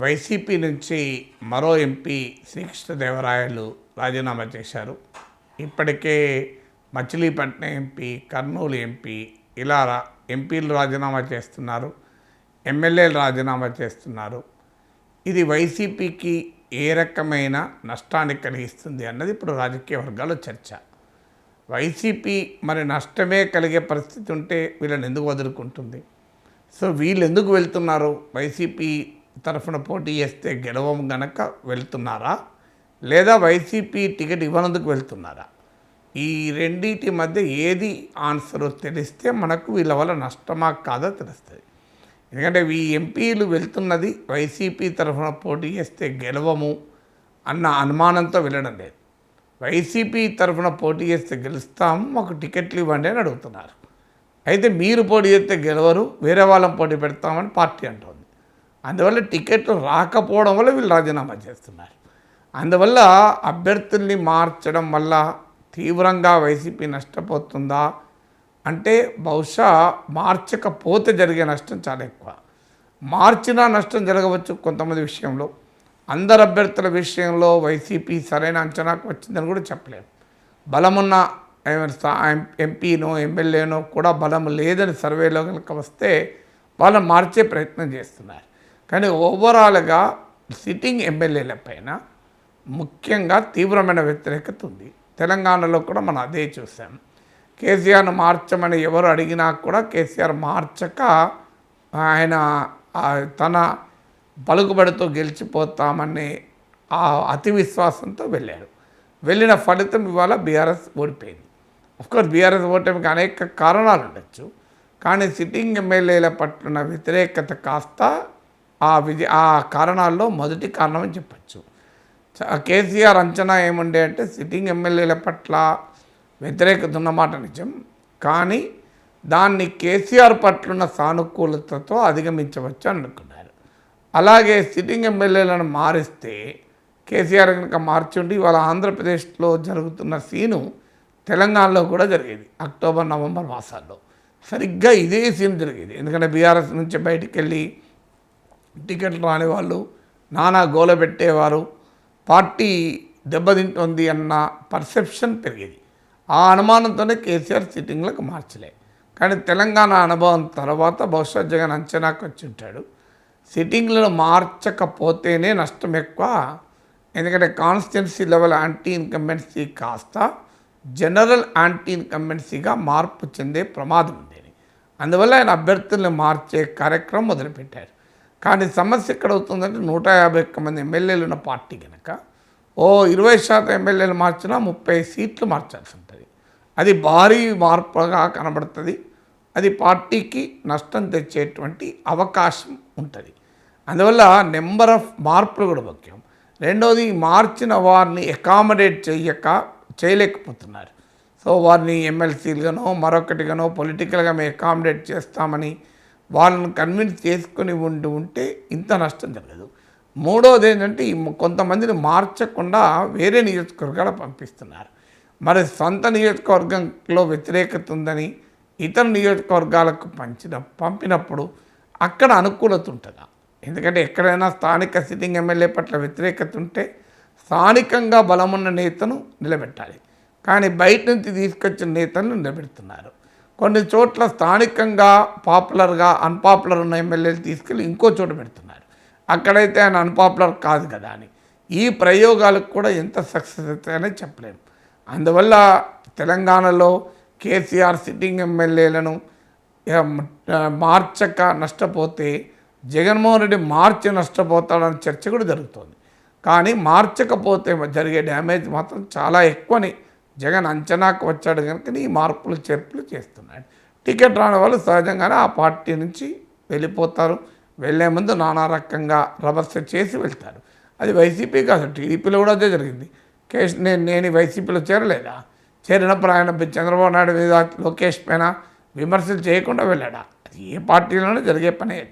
YCP నుంచి మరో MP Srikrishnadevarayalu రాజీనామా చేశారు. ఇప్పటికే మచిలీపట్నం ఎంపీ కర్నూలు ఎంపీ ఇలా ఎంపీలు రాజీనామా చేస్తున్నారు ఎమ్మెల్యేలు రాజీనామా చేస్తున్నారు. ఇది వైసీపీకి ఏ రకమైన నష్టాన్ని కలిగిస్తుంది అన్నది ఇప్పుడు రాజకీయ వర్గాల్లో చర్చ. వైసీపీ మరి నష్టమే కలిగే పరిస్థితి ఉంటే వీళ్ళని ఎందుకు వదులుకుంటుంది? సో వీళ్ళు ఎందుకు వెళ్తున్నారు? వైసీపీ తరఫున పోటీ చేస్తే గెలవం గనక వెళ్తున్నారా? లేదా వైసీపీ టికెట్ ఇవ్వనందుకు వెళ్తున్నారా? ఈ రెండింటి మధ్య ఏది ఆన్సర్ తెలిస్తే మనకు వీళ్ళ వల్ల నష్టమా కాదో తెలుస్తుంది. ఎందుకంటే ఈ ఎంపీలు వెళ్తున్నది వైసీపీ తరఫున పోటీ చేస్తే గెలవము అన్న అనుమానంతో వెళ్ళడం లేదు. వైసీపీ తరఫున పోటీ చేస్తే గెలుస్తాము మాకు టికెట్లు ఇవ్వండి అని అడుగుతున్నారు. అయితే మీరు పోటీ చేస్తే గెలవరు వేరే వాళ్ళని పోటీ పెడతామని పార్టీ అంటుంది. అందువల్ల టికెట్లు రాకపోవడం వల్ల వీళ్ళు రాజీనామా చేస్తున్నారు. అందువల్ల అభ్యర్థుల్ని మార్చడం వల్ల తీవ్రంగా వైసీపీ నష్టపోతుందా? అంటే బహుశా మార్చకపోతే జరిగే నష్టం చాలా ఎక్కువ. మార్చినా నష్టం జరగవచ్చు కొంతమంది విషయంలో. అందరు అభ్యర్థుల విషయంలో వైసీపీ సరైన అంచనాకు వచ్చిందని కూడా చెప్పలేము బలమున్న ఎంపీనో ఎమ్మెల్యేనో కూడా బలం లేదని సర్వేలో కనుక వస్తే వాళ్ళని మార్చే ప్రయత్నం చేస్తున్నారు. కానీ ఓవరాల్గా సిట్టింగ్ ఎమ్మెల్యేల పైన ముఖ్యంగా తీవ్రమైన వ్యతిరేకత ఉంది. తెలంగాణలో కూడా మనం అదే చూసాం. కేసీఆర్ను మార్చమని ఎవరు అడిగినా కూడా కేసీఆర్ మార్చక ఆయన తన పలుకుబడితో గెలిచిపోతామని ఆ అతి విశ్వాసంతో వెళ్ళాడు. వెళ్ళిన ఫలితం ఇవాళ బీఆర్ఎస్ ఓడిపోయింది. కోర్స్ బీఆర్ఎస్ ఓటమికి అనేక కారణాలు ఉండొచ్చు. కానీ సిట్టింగ్ ఎమ్మెల్యేల పట్ల వ్యతిరేకత కాస్త ఆ విధి ఆ కారణాల్లో మొదటి కారణం అని చెప్పచ్చు. కేసీఆర్ అంచనా ఏముండే అంటే సిట్టింగ్ ఎమ్మెల్యేల పట్ల వ్యతిరేకత ఉన్నమాట నిజం. కానీ దాన్ని కేసీఆర్ పట్లున్న సానుకూలతతో అధిగమించవచ్చు అనుకున్నారు. అలాగే సిట్టింగ్ ఎమ్మెల్యేలను మారిస్తే కేసీఆర్ కనుక మార్చుండి ఇవాళ ఆంధ్రప్రదేశ్లో జరుగుతున్న సీను తెలంగాణలో కూడా జరిగేది అక్టోబర్ నవంబర్ మాసాల్లో. సరిగ్గా ఇదే సీన్ జరిగేది. ఎందుకంటే బీఆర్ఎస్ నుంచి బయటికి వెళ్ళి టికెట్లు రాని వాళ్ళు నానా గోల పెట్టేవారు పార్టీ దెబ్బతింటుంది అన్న పర్సెప్షన్ పెరిగేది. ఆ అనుమానంతోనే కేసీఆర్ సిట్టింగ్లకు మార్చలే. కానీ తెలంగాణ అనుభవం తర్వాత బహుశా జగన్ అంచనాకు వచ్చి ఉంటాడు సిట్టింగ్లను మార్చకపోతేనే నష్టం ఎక్కువ. ఎందుకంటే కాన్స్టిట్యున్సీ లెవెల్ యాంటీ ఇన్కంబెన్సీ కాస్త జనరల్ యాంటీ ఇన్కంబెన్సీగా మార్పు చెందే ప్రమాదం ఉంది అందువల్ల ఆయన అభ్యర్థుల్ని మార్చే కార్యక్రమం మొదలుపెట్టారు. కానీ సమస్య ఎక్కడ అవుతుందంటే నూట యాభై ఒక్క మంది ఎమ్మెల్యేలు ఉన్న పార్టీ కనుక ఓ ఇరవై శాతం ఎమ్మెల్యేలు మార్చినా ముప్పై సీట్లు మార్చాల్సి ఉంటుంది అది భారీ మార్పుగా కనబడుతుంది. అది పార్టీకి నష్టం తెచ్చేటువంటి అవకాశం ఉంటుంది. అందువల్ల నెంబర్ ఆఫ్ మార్పులు కూడా ముఖ్యం. రెండోది మార్చిన వారిని అకామిడేట్ చేయక చేయలేకపోతున్నారు. సో వారిని ఎమ్మెల్సీలుగానో మరొకటిగానో పొలిటికల్గా మేము అకామిడేట్ చేస్తామని వాళ్ళని కన్విన్స్ చేసుకుని ఉండి ఉంటే ఇంత నష్టం జరగదు. మూడోది ఏంటంటే కొంతమందిని మార్చకుండా వేరే నియోజకవర్గాలు పంపిస్తున్నారు. మరి సొంత నియోజకవర్గంలో వ్యతిరేకత ఉందని ఇతర నియోజకవర్గాలకు పంచిన పంపినప్పుడు అక్కడ అనుకూలత ఉంటుందా? ఎందుకంటే ఎక్కడైనా స్థానిక సిట్టింగ్ ఎమ్మెల్యే పట్ల వ్యతిరేకత ఉంటే స్థానికంగా బలమున్న నేతను నిలబెట్టాలి. కానీ బయట నుంచి తీసుకొచ్చిన నేతలను నిలబెడుతున్నారు. కొన్ని చోట్ల స్థానికంగా పాపులర్గా అన్పాపులర్ ఉన్న ఎమ్మెల్యేలు తీసుకెళ్ళి ఇంకో చోట పెడుతున్నారు. అక్కడైతే ఆయన అన్పాపులర్ కాదు కదా అని. ఈ ప్రయోగాలకు కూడా ఎంత సక్సెస్ అవుతాయనే చెప్పలేము అందువల్ల తెలంగాణలో కేసీఆర్ సిట్టింగ్ ఎమ్మెల్యేలను మార్చక నష్టపోతే జగన్మోహన్ రెడ్డి మార్చి నష్టపోతాడన్న చర్చ కూడా జరుగుతోంది. కానీ మార్చకపోతే జరిగే డ్యామేజ్ మాత్రం చాలా ఎక్కువని జగన్ అంచనాకు వచ్చాడు కనుక ఈ మార్పులు చేర్పులు చేస్తున్నాడు. టికెట్ రాని వాళ్ళు సహజంగానే ఆ పార్టీ నుంచి వెళ్ళిపోతారు. వెళ్ళే ముందు నానా రకంగా రభస చేసి వెళ్తారు. అది వైసీపీ కాదు టీడీపీలో కూడా అదే జరిగింది. కేసు నేను నేను వైసీపీలో చేరలేదా? చేరినప్పుడు ఆయన చంద్రబాబు నాయుడు మీద లోకేష్ పైన విమర్శలు చేయకుండా వెళ్ళాడా? అది ఏ పార్టీలోనే జరిగే పనే అది.